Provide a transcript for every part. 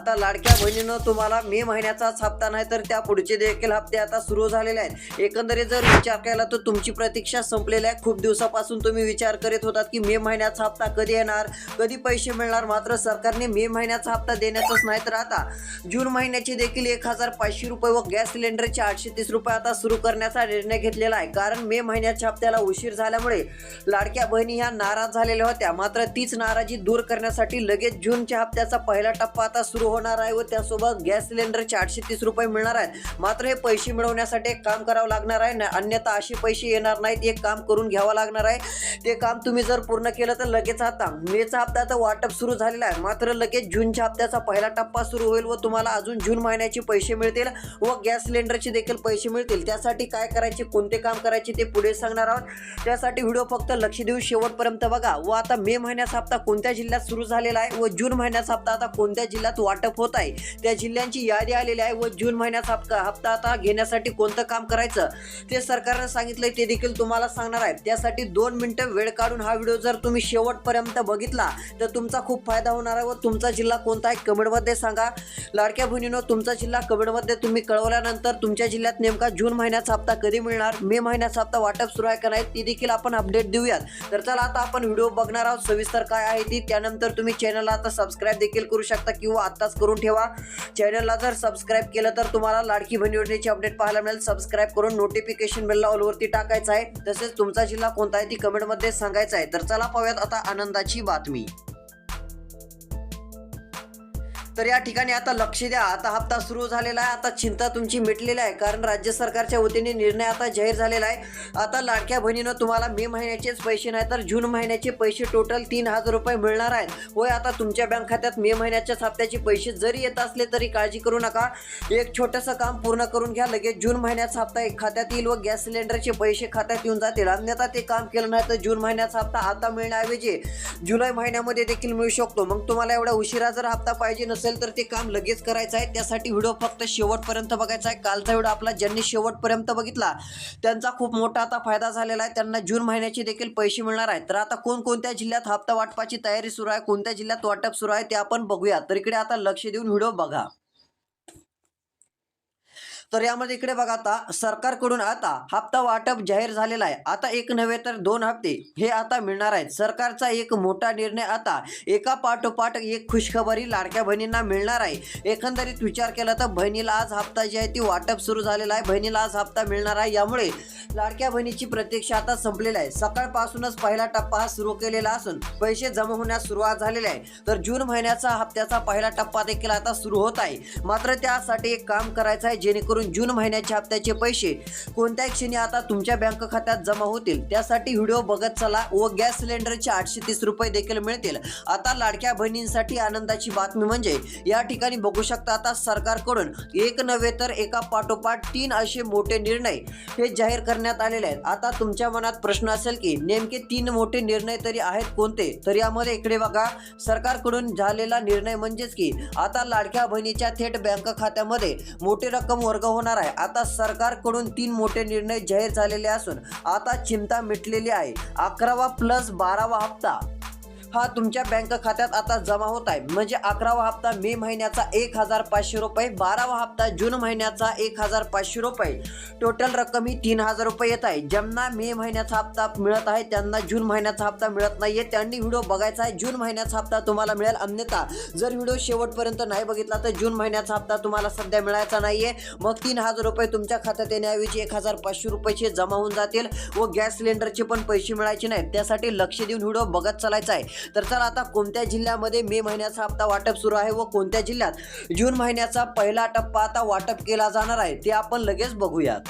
आता लाडक्या बहिणीनं तुम्हाला मे महिन्याचाच हप्ता नाही तर त्या पुढचे देखील हप्ते आता सुरू झालेले आहेत. एकंदरीत जर विचार केला तर तुमची प्रतीक्षा संपलेली आहे. खूप दिवसापासून तुम्ही विचार करीत होतात की मे महिन्याचा हप्ता कधी येणार कधी पैसे मिळणार? मात्र सरकारने मे महिन्याचा हप्ता देण्याचाच नाही तर आता जून महिन्याचे देखील एक हजार पाचशे रुपये व गॅस सिलेंडरचे आठशे तीस रुपये आता सुरू करण्याचा निर्णय घेतलेला आहे. कारण मे महिन्याच्या हप्त्याला उशीर झाल्यामुळे लाडक्या बहिणी ह्या नाराज झालेल्या होत्या. मात्र तीच नाराजी दूर करण्यासाठी लगेच जूनच्या हप्त्याचा पहिला टप्पा आता सुरू होणार आहे व त्यासोबत गॅस सिलेंडरचे आठशे तीस रुपये मिळणार आहेत. मात्र हे पैसे मिळवण्यासाठी एक काम करावं लागणार आहे. न- अन्यथा असे पैसे येणार नाहीत. एक काम करून घ्यावं लागणार आहे. ते काम तुम्ही जर पूर्ण केलं तर लगेच आता मेचा हप्ता तर वाटप सुरू झालेलं आहे. मात्र लगेच जूनच्या हप्त्याचा पहिला टप्पा सुरू होईल व तुम्हाला अजून जून महिन्याचे पैसे मिळतील व गॅस सिलेंडरचे देखील पैसे मिळतील. त्यासाठी काय करायचे कोणते काम करायचे ते पुढे सांगणार आहोत. त्यासाठी व्हिडिओ फक्त लक्ष देऊन शेवटपर्यंत बघा. व आता मे महिन्याचा हप्ता कोणत्या जिल्ह्यात सुरू झालेला आहे व जून महिन्याचा हप्ता आता कोणत्या जिल्ह्यात वाटप होत आहे. त्या जिल्ह्यांची यादी आलेली आहे व जून महिन्याचा हप्ता हप्ता आता घेण्यासाठी कोणतं काम करायचं ते सरकारनं सांगितलंय ते देखील तुम्हाला सांगणार आहे. त्यासाठी दोन मिनिटं वेळ काढून हा व्हिडिओ जर तुम्ही शेवटपर्यंत बघितला तर तुमचा खूप फायदा होणार आहे व तुमचा जिल्हा कोणता आहे कमेंटमध्ये सांगा. लाडक्या बहिणीनो तुमचा जिल्हा कमेंटमध्ये तुम्ही कळवल्यानंतर तुमच्या जिल्ह्यात नेमका जून महिन्याचा हप्ता कधी मिळणार मे महिन्याचा हप्ता वाटप सुरू आहे का नाही ती देखील आपण अपडेट देऊयात. तर चला आता आपण व्हिडिओ बघणार आहोत सविस्तर काय आहे ती. त्यानंतर तुम्ही चॅनलला आता सबस्क्राईब देखील करू शकता किंवा आता आत्ताच करून ठेवा. चॅनलला जर सबस्क्राईब केलं तर तुम्हाला लाडकी बहिणी योजनेचे अपडेट पाहायला मिळेल. सबस्क्राईब करून नोटिफिकेशन बेलला ऑलवरती टाकायचं आहे. तसेच तुमचा जिल्हा कोणता आहे ती कमेंटमध्ये सांगायचं आहे. तर चला पाहूयात आता आनंदाची बातमी. तर या ठिकाणी आता लक्ष द्या. आता हप्ता सुरू झालेला आहे. आता चिंता तुमची मिटलेली आहे. कारण राज्य सरकारच्या वतीने निर्णय आता जाहीर झालेला आहे. आता लाडक्या बहिणीनं तुम्हाला मे महिन्याचेच पैसे नाही तर जून महिन्याचे पैसे टोटल तीन हजार रुपये मिळणार आहेत. होय आता तुमच्या बँक खात्यात मे महिन्याच्याच हप्त्याचे पैसे जरी येत असले तरी काळजी करू नका. एक छोटंसं काम पूर्ण करून घ्या. लगेच जून महिन्याचा हप्ता एक खात्यात येईल व गॅस सिलेंडरचे पैसे खात्यात येऊन जातील. अन्यथा ते काम केलं नाही तर जून महिन्याचा हप्ता आता मिळण्याऐवजी जुलै महिन्यामध्ये देखील मिळू शकतो. मग तुम्हाला एवढा उशिरा जर हप्ता पाहिजे नसेल तर ते काम लगेच करायचं आहे. त्यासाठी व्हिडिओ फक्त शेवटपर्यंत बघायचा आहे. कालचा व्हिडिओ आपला ज्यांनी शेवटपर्यंत बघितला त्यांचा खूप मोठा आता फायदा झालेला आहे. त्यांना जून महिन्याचे देखील पैसे मिळणार आहेत. तर आता कोणकोणत्या जिल्ह्यात हप्ता वाटपाची तयारी सुरू आहे कोणत्या जिल्ह्यात वाटप सुरू आहे ते आपण बघूया. तर इकडे आता लक्ष देऊन व्हिडिओ बघा. तर यामध्ये इकडे बघा आता सरकारकडून आता हप्ता वाटप जाहीर झालेला आहे. आता एक नव्हे तर दोन हप्ते हे आता मिळणार आहेत. सरकारचा एक मोठा निर्णय आता एका पाठोपाठ एक खुशखबरी लाडक्या बहिणींना मिळणार आहे. एकंदरीत विचार केला तर बहिणीला आज हप्ता जी आहे ती वाटप सुरू झालेला आहे. बहिणीला आज हप्ता मिळणार आहे. यामुळे लाडक्या बहिणीची प्रतीक्षा आता संपलेली आहे. सकाळपासूनच पहिला टप्पा हा सुरू केलेला असून पैसे जमा होण्यास सुरुवात झालेली आहे. तर जून महिन्याचा हप्त्याचा पहिला टप्पा देखील आता सुरू होत आहे. मात्र त्यासाठी एक काम करायचं आहे. जेणेकरून जून महिन्याच्या हप्त्याचे पैसे कोणत्या क्षणी आता तुमच्या बँक खात्यात जमा होतील. त्यासाठी व्हिडिओ बघत चला व गॅस सिलेंडरचे आठशे तीस रुपये देखील मिळतील. आता लाडक्या बहिणींसाठी आनंदाची बातमी म्हणजे या ठिकाणी बघू शकता आता सरकारकडून एक नव्हे तर एका पाठोपाठ तीन असे मोठे निर्णय हे जाहीर करण्यात आलेले आहेत. आता तुमच्या मनात प्रश्न असेल की नेमके तीन मोठे निर्णय तरी आहेत कोणते? तर यामध्ये इकडे बघा सरकारकडून झालेला निर्णय म्हणजेच की आता लाडक्या बहिणीच्या थेट बँक खात्यामध्ये मोठी रक्कम वर्ग होणार आहे. आता सरकारकडून तीन मोठे निर्णय जाहीर झालेले असून आता चिंता मिटलेली आहे. अकरावा प्लस बारावा हप्ता. हा तुमच्या बँक खात्यात आता जमा होत आहे. म्हणजे अकरावा हप्ता मे महिन्याचा एक हजार पाचशे रुपये बारावा हप्ता जून महिन्याचा एक हजार पाचशे रुपये. टोटल रक्कम ही तीन हजार रुपये येत आहे. ज्यांना मे महिन्याचा हप्ता मिळत आहे त्यांना जून महिन्याचा हप्ता मिळत नाहीये. त्यांनी व्हिडिओ बघायचा आहे जून महिन्याचा हप्ता तुम्हाला मिळेल. अन्यथा जर व्हिडिओ शेवटपर्यंत नाही बघितला तर जून महिन्याचा हप्ता तुम्हाला सध्या मिळायचा नाहीये. मग तीन हजार रुपये तुमच्या खात्यात येण्याऐवजी एक हजार पाचशे रुपयाचे जमा होऊन जातील व गॅस सिलेंडरचे पण पैसे मिळायचे नाहीत. त्यासाठी लक्ष देऊन व्हिडिओ बघत चालायचा आहे. तर चला आता कोणत्या जिल्ह्यामध्ये मे महिन्याचा हप्ता वाटप सुरू आहे व कोणत्या जिल्ह्यात जून महिन्याचा पहिला टप्पा आता वाटप केला जाणार आहे ते आपण लगेच बघूयात.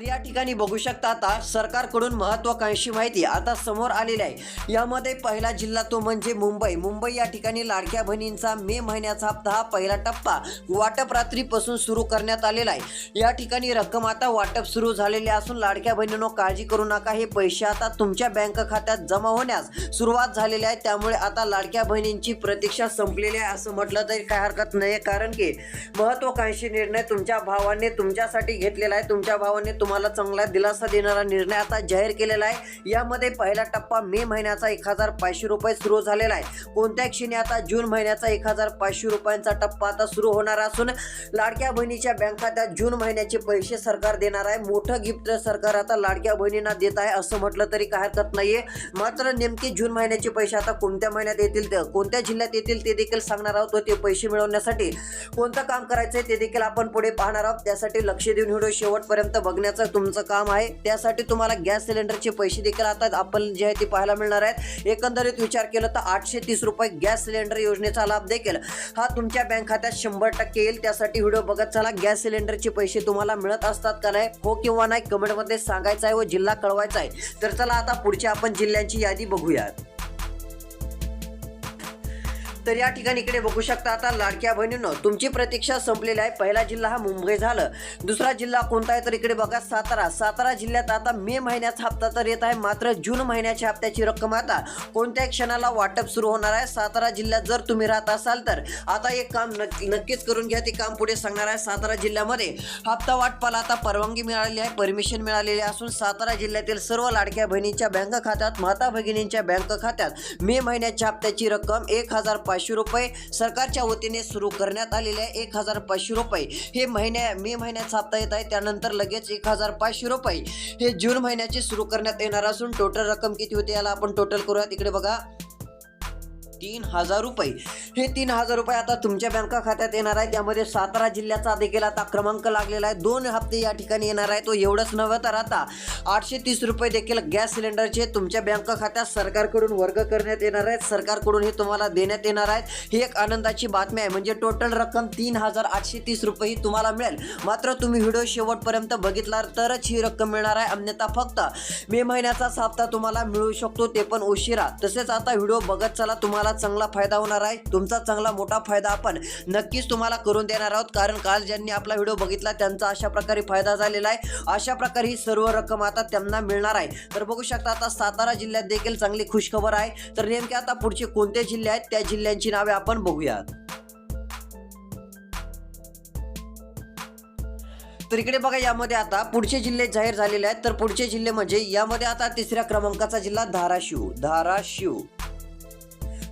तर या ठिकाणी बघू शकता आता सरकारकडून महत्वाकांक्षी माहिती आता समोर आलेली आहे. यामध्ये पहिला जिल्हा तो म्हणजे मुंबई. मुंबई या ठिकाणी लाडक्या बहिणींचा मे महिन्याचा हप्ता हा पहिला टप्पा वाटप रात्रीपासून सुरू करण्यात आलेला आहे. या ठिकाणी रक्कम आता वाटप सुरू झालेले असून लाडक्या बहिणींनो काळजी करू नका. हे पैसे आता तुमच्या बँक खात्यात जमा होण्यास सुरुवात झालेली आहे. त्यामुळे आता लाडक्या बहिणींची प्रतीक्षा संपलेली आहे असं म्हटलं तरी काय हरकत नाही कारण की महत्वाकांक्षी निर्णय तुमच्या भावाने तुमच्यासाठी घेतलेला आहे. तुमच्या भावाने तुम तुम्हाला चांगला दिलासा देणारा निर्णय आता जाहीर केलेला आहे. यामध्ये पहिला टप्पा मे महिन्याचा एक हजार पाचशे रुपये सुरू झालेला आहे. कोणत्या क्षणी आता जून महिन्याचा एक हजार पाचशे रुपयांचा टप्पा आता सुरू होणार असून लाडक्या बहिणीच्या बँक खात्यात जून महिन्याचे पैसे सरकार देणार आहे. मोठं गिफ्ट सरकार आता लाडक्या बहिणींना देत आहे असं म्हटलं तरी काय हरकत नाहीये. मात्र नेमके जून महिन्याचे पैसे आता कोणत्या महिन्यात येतील कोणत्या जिल्ह्यात येतील ते देखील सांगणार आहोत ते पैसे मिळवण्यासाठी कोणतं काम करायचंय ते देखील आपण पुढे पाहणार आहोत. त्यासाठी लक्ष देऊन व्हिडिओ शेवटपर्यंत करण्याचं तुमचं काम आहे. त्यासाठी तुम्हाला गॅस सिलेंडरचे पैसे देखील आता आपण जे आहे ते पाहायला मिळणार आहेत. एकंदरीत विचार केला तर आठशे तीस रुपये गॅस सिलेंडर योजनेचा लाभ देखील हा तुमच्या बँक खात्यात शंभर टक्के येईल. त्यासाठी व्हिडिओ बघत चला. गॅस सिलेंडरचे पैसे तुम्हाला मिळत असतात का नाही हो किंवा नाही कमेंटमध्ये सांगायचं आहे व जिल्हा कळवायचा आहे. तर चला आता पुढच्या आपण जिल्ह्यांची यादी बघूयात. तर या ठिकाणी इकडे बघू शकता आता लाडक्या बहिणींनो तुमची प्रतीक्षा संपलेली आहे. पहिला जिल्हा हा मुंबई झालं. दुसरा जिल्हा कोणता आहे तर इकडे बघा सातारा. सातारा जिल्ह्यात आता मे महिन्याचा हप्ता तर येत आहे. मात्र जून महिन्याच्या हप्त्याची रक्कम आता कोणत्या क्षणाला वाटप सुरू होणार आहे. सातारा जिल्ह्यात जर तुम्ही राहत असाल तर आता एक काम नक्की नक्कीच करून घ्या. ते काम पुढे सांगणार आहे. सातारा जिल्ह्यामध्ये हप्ता वाटपाला आता परवानगी मिळालेली आहे. परमिशन मिळालेली असून सातारा जिल्ह्यातील सर्व लाडक्या बहिणींच्या बँक खात्यात माता भगिनींच्या बँक खात्यात मे महिन्याच्या हप्त्याची रक्कम एक हजार पाचशे रुपये सरकारच्या वतीने सुरू करण्यात आलेले आहे. एक हजार पाचशे रुपये हे महिन्या मे महिन्यात छापता येत आहे. त्यानंतर लगेच एक हजार पाचशे रुपये हे जून महिन्याचे सुरू करण्यात येणार असून टोटल रक्कम किती होते याला आपण टोटल करूया. तिकडे बघा. तीन हजार रुपये. हे तीन हजार रुपये आता तुमच्या बँक खात्यात येणार आहे त्यामध्ये सातारा जिल्ह्याचा देखील आता क्रमांक लागलेला आहे. दोन हप्ते या ठिकाणी येणार आहे. तो एवढंच नव्हे तर आता आठशे तीस रुपये देखील गॅस सिलेंडरचे तुमच्या बँक खात्यात सरकारकडून वर्ग करण्यात येणार आहेत. सरकारकडून हे तुम्हाला देण्यात येणार आहेत. ही एक आनंदाची बातमी आहे. म्हणजे टोटल रक्कम तीन हजार आठशे तीस रुपये ही तुम्हाला मिळेल. मात्र तुम्ही व्हिडिओ शेवटपर्यंत बघितला तरच ही रक्कम मिळणार आहे. अन्यथा फक्त मे महिन्याचाच हप्ता तुम्हाला मिळू शकतो. ते पण उशिरा. तसेच आता व्हिडिओ बघत चला. तुम्हाला चांगला फायदा होणार आहे. तुमचा चांगला मोठा फायदा आपण नक्कीच तुम्हाला करून देणार आहोत. कारण काल ज्यांनी आपला व्हिडिओ बघितला त्यांचा अशा प्रकारे फायदा झालेला आहे. अशा प्रकारे ही सर्व रक्कम आता त्यांना मिळणार आहे. तर बघू शकता आता सातारा जिल्ह्यात देखील चांगली खुशखबर आहे. तर नेमके आता पुढचे कोणते जिल्हे आहेत? त्या जिल्ह्यांची नावे आपण बघूयात. तर इकडे बघा यामध्ये आता पुढचे जिल्हे जाहीर झालेले आहेत. तर पुढचे जिल्हे म्हणजे यामध्ये आता तिसऱ्या क्रमांकाचा जिल्हा धाराशिव. धाराशिव.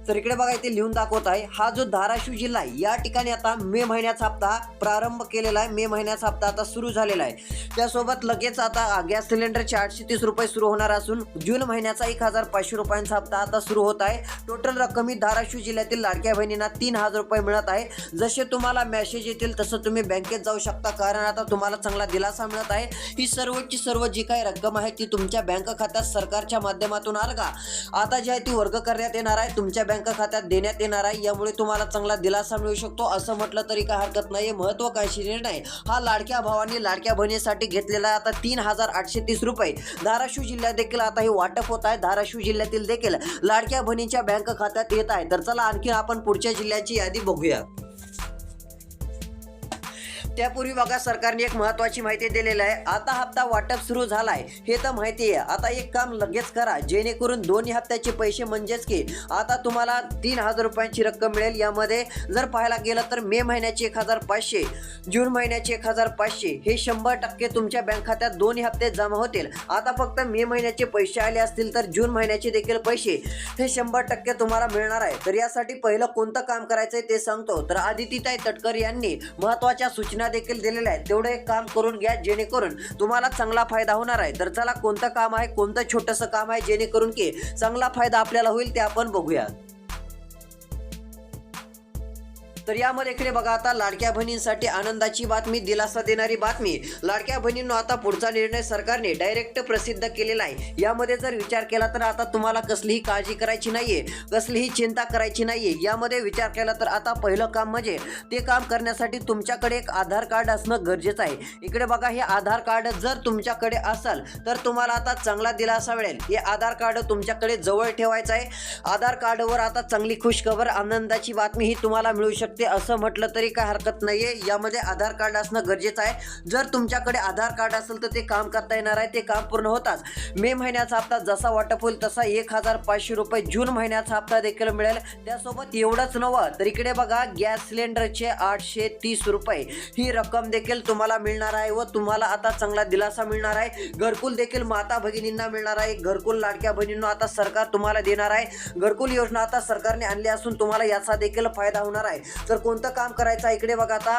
तर इकडे बघा इथे लिहून दाखवत आहे. हा जो धाराशिव जिल्हा आहे या ठिकाणी आता मे महिन्याचा हप्ता प्रारंभ केलेला आहे. मे महिन्याचा हप्ता आता सुरू झालेला आहे. त्यासोबत लगेच आता गॅस सिलेंडरचे आठशे तीस रुपये सुरू होणार असून जून महिन्याचा एक हजार पाचशे रुपयांचा हप्ता आता सुरू होत आहे. टोटल रक्कम ही धाराशिव जिल्ह्यातील लाडक्या बहिणींना तीन हजार रुपये मिळत आहे. जसे तुम्हाला मेसेज येतील तसं तुम्ही बँकेत जाऊ शकता. कारण आता तुम्हाला चांगला दिलासा मिळत आहे. ही सर्वची सर्व जी काही रक्कम आहे ती तुमच्या बँक खात्यात सरकारच्या माध्यमातून आल का? आता जी आहे ती वर्ग करण्यात येणार आहे. तुमच्या बँक बँक खात्यात देण्यात येणार आहे. यामुळे तुम्हाला चांगला दिलासा मिळू शकतो. असं म्हटलं तरी काय हरकत नाही महत्वाकांक्षी निर्णय हा लाडक्या भावाने लाडक्या बहिणीसाठी घेतलेला आहे. आता तीन हजार आठशे तीस रुपये. धाराशिव जिल्ह्यात देखील आता हे वाटप होत आहे. धाराशिव जिल्ह्यातील देखील लाडक्या बहिणीच्या बँक खात्यात येत आहे. तर चला आणखी आपण पुढच्या जिल्ह्याची यादी बघूया. त्यापूर्वी बघा सरकारने एक महत्वाची माहिती दिलेली आहे. आता हप्ता वाटप सुरू झालाय. हे तर माहिती आहे. आता एक काम लगेच करा. जेणेकरून दोन्ही हप्त्याचे पैसे म्हणजेच की आता तुम्हाला तीन हजार रुपयांची रक्कम मिळेल. यामध्ये जर पाहायला गेलं तर मे महिन्याचे एक हजार पाचशे जून महिन्याचे एक हजार पाचशे हे शंभर टक्के तुमच्या बँक खात्यात दोन्ही हप्ते जमा होतील. आता फक्त मे महिन्याचे पैसे आले असतील तर जून महिन्याचे देखील पैसे हे शंभर टक्के तुम्हाला मिळणार आहे. तर यासाठी पहिलं कोणतं काम करायचंय ते सांगतो. तर आदितीताई तटकर यांनी महत्त्वाच्या सूचना देखील दिलेल्या आहेत तेवढं एक काम करून घ्या जेणेकरून तुम्हाला चांगला फायदा होणार आहे. तर चला कोणतं काम आहे कोणतं छोटंसं काम आहे जेणेकरून की चांगला फायदा आपल्याला होईल ते आपण बघूया तर यामध्ये इकडे बघा आता लाडक्या बहिणींसाठी आनंदाची बातमी दिलासा देणारी बातमी. लाडक्या बहिणींनो आता पुढचा निर्णय सरकारने डायरेक्ट प्रसिद्ध केलेला आहे. यामध्ये जर विचार केला तर आता तुम्हाला कसलीही काळजी करायची नाहीये कसलीही चिंता करायची नाहीये. यामध्ये विचार केला तर आता पहिलं काम म्हणजे ते काम करण्यासाठी तुमच्याकडे एक आधार कार्ड असणं गरजेचं आहे. इकडे बघा हे आधार कार्ड जर तुमच्याकडे असाल तर तुम्हाला आता चांगला दिलासा मिळेल. हे आधार कार्ड तुमच्याकडे जवळ ठेवायचं आहे. आधार कार्डवर आता चांगली खुशखबर आनंदाची बातमी ही तुम्हाला मिळू शकते. शकते असं म्हटलं तरी काय हरकत नाहीये. यामध्ये आधार कार्ड असणं गरजेचं आहे. जर तुमच्याकडे आधार कार्ड असेल तर ते काम करता येणार आहे. ते काम पूर्ण होताच. मे महिन्याचा हप्ता जसा वाटप होईल तसा एक हजार पाचशे रुपये जून महिन्याचा हप्ता देखील मिळेल. त्यासोबत एवढंच नवं तर इकडे बघा गॅस सिलेंडरचे आठशे तीस रुपये ही रक्कम देखील तुम्हाला मिळणार आहे व तुम्हाला आता चांगला दिलासा मिळणार आहे. घरकुल देखील माता भगिनींना मिळणार आहे. घरकुल लाडक्या बहिणींना आता सरकार तुम्हाला देणार आहे. घरकुल योजना आता सरकारने आणली असून तुम्हाला याचा देखील फायदा होणार आहे. तर कोणतं काम करायचं इकडे बघा आता.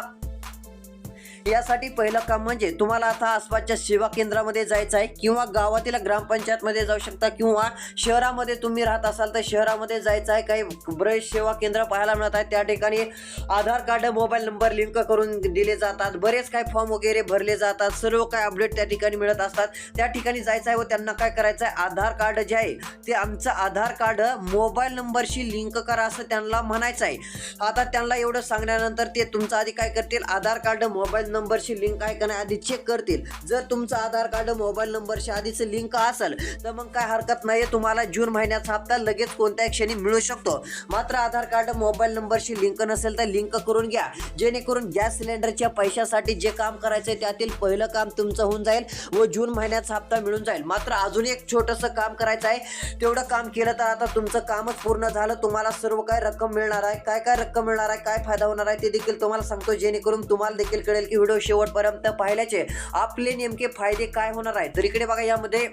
यासाठी पहिलं काम म्हणजे तुम्हाला आता आसपासच्या सेवा केंद्रामध्ये जायचं आहे किंवा गावातील ग्रामपंचायतमध्ये जाऊ शकता किंवा शहरामध्ये तुम्ही राहत असाल तर शहरामध्ये जायचं आहे. काही बरेच सेवा केंद्र पाहायला मिळत आहेत. त्या ठिकाणी Aadhaar card mobile number link करून दिले जातात. बरेच काही फॉर्म वगैरे भरले जातात. सर्व काय अपडेट त्या ठिकाणी मिळत असतात. त्या ठिकाणी जायचं आहे व त्यांना काय करायचं आहे? आधार कार्ड जे आहे ते आमचं आधार कार्ड मोबाईल नंबरशी लिंक करा असं त्यांना म्हणायचं आहे. आता त्यांना एवढं सांगण्यानंतर ते तुमचं आधी काय करतील. आधार कार्ड मोबाईल नंबरशी लिंक आहे का नाही आधी चेक करतील. जर तुमचं आधार कार्ड मोबाईल नंबरशी आधीच लिंक असेल तर मग काय हरकत नाही तुम्हाला जून महिन्याचा हप्ता लगेच कोणत्याही क्षणी मिळू शकतो. मात्र आधार कार्ड मोबाईल नंबरशी लिंक नसेल तर लिंक करून घ्या. जेणेकरून गॅस सिलेंडरच्या पैशासाठी जे काम करायचं आहे त्यातील पहिलं काम तुमचं होऊन जाईल व जून महिन्याचा हप्ता मिळून जाईल. मात्र अजून एक छोटंसं काम करायचं आहे तेवढं काम केलं तर आता तुमचं कामच पूर्ण झालं. तुम्हाला सर्व काय रक्कम मिळणार आहे. काय काय रक्कम मिळणार आहे? काय फायदा होणार आहे? ते देखील तुम्हाला सांगतो. जेणेकरून तुम्हाला देखील कळेल की व्हिडिओ शेवटपर्यंत पाहिल्याचे आपले नेमके फायदे काय होणार आहे तर इकडे बघा यामध्ये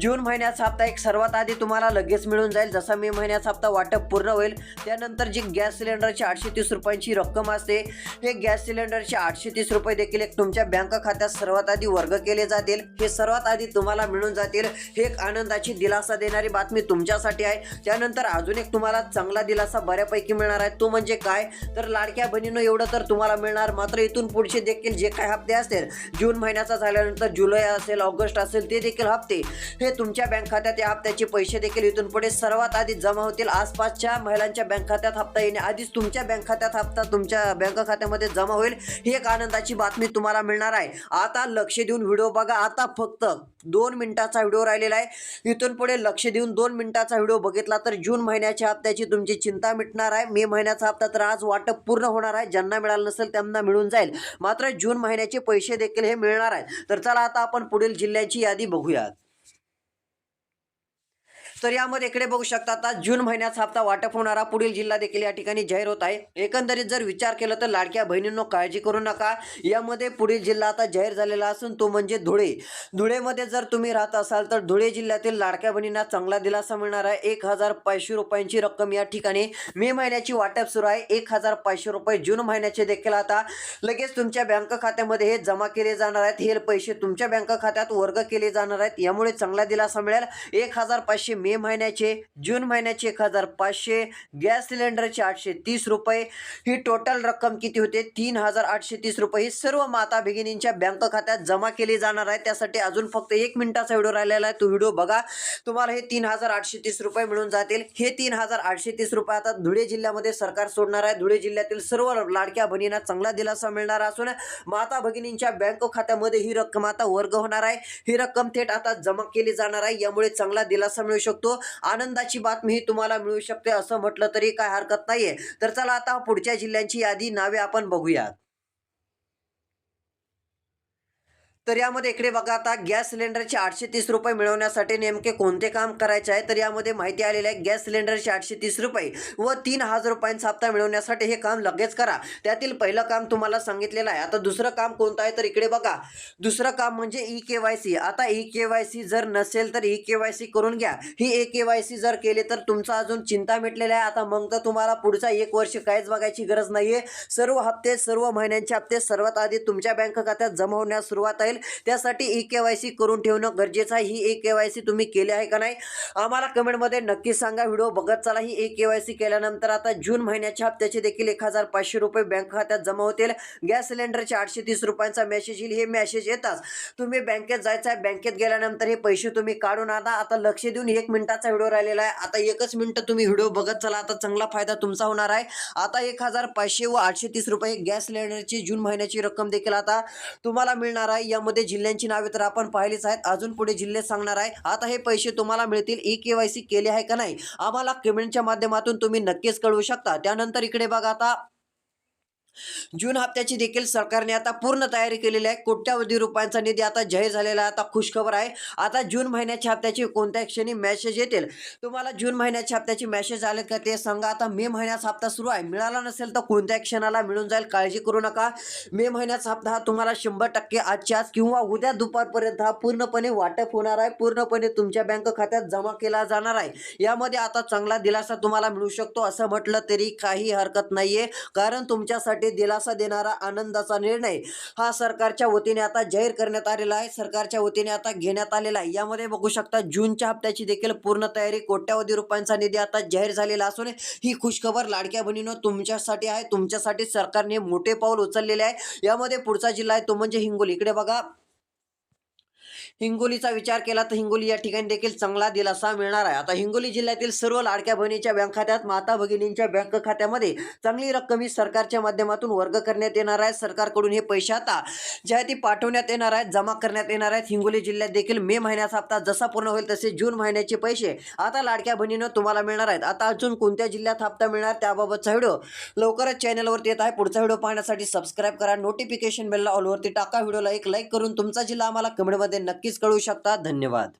जून महिन्याचा हप्ता एक सर्वात आधी तुम्हाला लगेच मिळून जाईल. जसा मे महिन्याचा हप्ता वाटप पूर्ण होईल त्यानंतर जी गॅस सिलेंडरची आठशे तीस रुपयांची रक्कम असते हे गॅस सिलेंडरचे आठशे तीस रुपये देखील एक तुमच्या बँक खात्यात सर्वात आधी वर्ग केले जातील. हे सर्वात आधी तुम्हाला मिळून जातील. हे एक आनंदाची दिलासा देणारी बातमी तुमच्यासाठी आहे. त्यानंतर अजून एक तुम्हाला चांगला दिलासा बऱ्यापैकी मिळणार आहे. तो म्हणजे काय? तर लाडक्या बहिणीनं एवढं तर तुम्हाला मिळणार. मात्र इथून पुढचे देखील जे काही हप्ते असतील जून महिन्याचा झाल्यानंतर जुलै असेल ऑगस्ट असेल ते देखील हप्ते. हे तुमच्या बँक खात्यात या हप्त्याचे पैसे देखील इथून पुढे सर्वात आधी जमा होतील. आसपासच्या महिलांच्या बँक खात्यात हप्ता येणे आधीच तुमच्या बँक खात्यात हप्ता तुमच्या बँक खात्यामध्ये जमा होईल. ही एक आनंदाची बातमी तुम्हाला मिळणार आहे. आता लक्ष देऊन व्हिडिओ बघा. आता फक्त दोन मिनिटाचा व्हिडिओ राहिलेला आहे. इथून पुढे लक्ष देऊन दोन मिनिटाचा व्हिडिओ बघितला तर जून महिन्याच्या हप्त्याची तुमची चिंता मिटणार आहे. मे महिन्याचा हप्ता तर आज वाटप पूर्ण होणार आहे. ज्यांना मिळालं नसेल त्यांना मिळून जाईल. मात्र जून महिन्याचे पैसे देखील हे मिळणार आहेत. तर चला आता आपण पुढील जिल्ह्याची यादी बघूयात. तर यामध्ये इकडे बघू शकता आता जून महिन्याचा हप्ता वाटप होणारा पुढील जिल्हा देखील या ठिकाणी जाहीर होत आहे. एकंदरीत जर विचार केला तर लाडक्या बहिणींनो काळजी करू नका. यामध्ये पुढील जिल्हा आता जाहीर झालेला असून तो म्हणजे धुळे. धुळेमध्ये जर तुम्ही राहत असाल तर धुळे जिल्ह्यातील लाडक्या बहिणींना चांगला दिलासा मिळणार आहे. एक हजार पाचशे रुपयांची रक्कम या ठिकाणी मे महिन्याची वाटप सुरू आहे. एक हजार पाचशे रुपये जून महिन्याचे देखील आता लगेच तुमच्या बँक खात्यामध्ये हे जमा केले जाणार आहेत. हे पैसे तुमच्या बँक खात्यात वर्ग केले जाणार आहेत. यामुळे चांगला दिलासा मिळेल. एक हजार पाचशे मे महिन्याचे जून महिन्याचे एक हजार पाचशे गॅस सिलेंडरचे आठशे तीस रुपये. ही टोटल रक्कम किती होते? तीन हजार आठशे तीस रुपये. ही सर्व माता भगिनींच्या बँक खात्यात जमा केली जाणार आहे. त्यासाठी अजून फक्त एक मिनिटाचा व्हिडिओ राहिलेला आहे. तो व्हिडिओ बघा. तुम्हाला हे तीन हजार आठशे तीस रुपये मिळून जातील. हे तीन हजार आठशे तीस रुपये आता धुळे जिल्ह्यामध्ये सरकार सोडणार आहे. धुळे जिल्ह्यातील सर्व लाडक्या बहिणींना चांगला दिलासा मिळणार असून माता भगिनींच्या बँक खात्यामध्ये ही रक्कम आता वर्ग होणार आहे. ही रक्कम थेट आता जमा केली जाणार आहे. यामुळे चांगला दिलासा मिळू शकतो. आनंदाची बातमी ही तुम्हाला मिळू शकते. असं म्हटलं तरी काय हरकत नाहीये. तर चला आता पुढच्या जिल्ह्यांची यादी नावे आपण बघूयात. तर यामध्ये इकडे बघा आता गॅस सिलेंडरचे आठशे तीस रुपये मिळवण्यासाठी नेमके कोणते काम करायचे आहे? तर यामध्ये माहिती आलेली आहे गॅस सिलेंडरचे आठशे तीस रुपये व तीन हजार रुपयांचा हप्ता मिळवण्यासाठी हे काम लगेच करा. त्यातील पहिलं काम तुम्हाला सांगितलेलं आहे. आता दुसरं काम कोणतं आहे? तर इकडे बघा. दुसरं काम म्हणजे ई के वाय सी. आता ई के वाय सी जर नसेल तर ई के वाय सी करून घ्या. ही ए के वाय सी जर केली तर तुमचा अजून चिंता मिटलेल्या आहे. आता मग तर तुम्हाला पुढचा एक वर्ष काहीच बघायची गरज नाहीये. सर्व हप्ते सर्व महिन्यांचे हप्ते सर्वात आधी तुमच्या बँक खात्यात जमा होण्यास सुरुवात होईल त्यासाठी ई के वाय सी करून ठेवणं गरजेचं आहे. ही ए के वाय सी तुम्ही केली आहे का नाही? आम्हाला कमेंटमध्ये नक्की सांगा. व्हिडिओ बघत चला. ही ई के वाय सी केल्यानंतर आता जून महिन्याच्या हप्त्याचे देखील एक हजार पाचशे रुपये बँक खात्यात जमा होतील. गॅस सिलेंडरचे आठशे तीस रुपयांचा मेसेज येईल. हे मेसेज येताच तुम्ही बँकेत जायचं आहे. बँकेत गेल्यानंतर हे पैसे तुम्ही काढून आता आता लक्ष देऊन एक मिनिटाचा व्हिडिओ राहिलेला आहे. आता एकच मिनिटं तुम्ही व्हिडिओ बघत चला. आता चांगला फायदा तुमचा होणार आहे. आता एक हजार पाचशे व आठशे तीस रुपये गॅस सिलेंडरची जून महिन्याची रक्कम देखील आता तुम्हाला मिळणार आहे. या यामध्ये जिल्ह्यांची नावे तर आपण पाहिलीच आहेत. अजून पुढे जिल्हे सांगणार आहे. आता हे पैसे तुम्हाला मिळतील. ई के वाय सी केले आहे का नाही? आम्हाला कमेंटच्या माध्यमातून तुम्ही नक्कीच कळवू शकता. त्यानंतर इकडे बघा आता. जून हप्त्याची देखील सरकारने आता पूर्ण तयारी केलेली आहे. कोट्यावधी रुपयांचा निधी आता जाहीर झालेला आहे. आता खुशखबर आहे. आता जून महिन्याच्या हप्त्याची कोणत्या क्षणी मेसेज येतील. तुम्हाला जून महिन्याच्या हप्त्याची मेसेज आले का ते सांगा. आता मे महिन्याचा हप्ता सुरू आहे. मिळाला नसेल तर कोणत्या क्षणाला मिळून जाईल. काळजी करू नका. मे महिन्याचा हप्ता हा तुम्हाला शंभर टक्के आजच्या आज किंवा उद्या दुपारपर्यंत हा पूर्णपणे वाटप होणार आहे. पूर्णपणे तुमच्या बँक खात्यात जमा केला जाणार आहे. यामध्ये आता चांगला दिलासा तुम्हाला मिळू शकतो. असं म्हटलं तरी काही हरकत नाहीये. कारण तुमच्यासाठी दिलासा देणारा आनंदाचा निर्णय हा सरकारच्या वतीने आता जाहीर करण्यात आलेला आहे. सरकारच्या वतीने आता घेण्यात आलेला आहे. यामध्ये बघू शकता जूनच्या हप्त्याची देखील पूर्ण तयारी कोट्यावधी रुपयांचा निधी आता जाहीर झालेला असून ही खुशखबर लाडक्या बहिणीनं तुमच्यासाठी आहे. तुमच्यासाठी सरकारने मोठे पाऊल उचललेले आहे. यामध्ये पुढचा जिल्हा आहे तो म्हणजे हिंगोली. इकडे बघा हिंगोलीचा विचार केला तर हिंगोली या ठिकाणी देखील चांगला दिलासा मिळणार आहे. आता हिंगोली जिल्ह्यातील सर्व लाडक्या बहिणीच्या बँक खात्यात माता भगिनींच्या बँक खात्यामध्ये चांगली रक्कम ही सरकारच्या माध्यमातून वर्ग करण्यात येणार आहे. सरकारकडून हे पैसे आता जे आहे ती पाठवण्यात येणार आहेत जमा करण्यात येणार आहेत. हिंगोली जिल्ह्यात देखील मे महिन्याचा हप्ता जसा पूर्ण होईल तसे जून महिन्याचे पैसे आता लाडक्या बहिणीनं तुम्हाला मिळणार आहेत. आता अजून कोणत्या जिल्ह्यात हप्ता मिळणार त्याबाबतचा व्हिडिओ लवकरच चॅनलवरती येत आहे. पुढचा व्हिडिओ पाहण्यासाठी सबस्क्राईब करा. नोटिफिकेशन बेलला ऑलवरती टाका. व्हिडिओला एक लाईक करून तुमचा जिल्हा आम्हाला कमेंटमध्ये नक्की नक्कीच कळू शकता. धन्यवाद.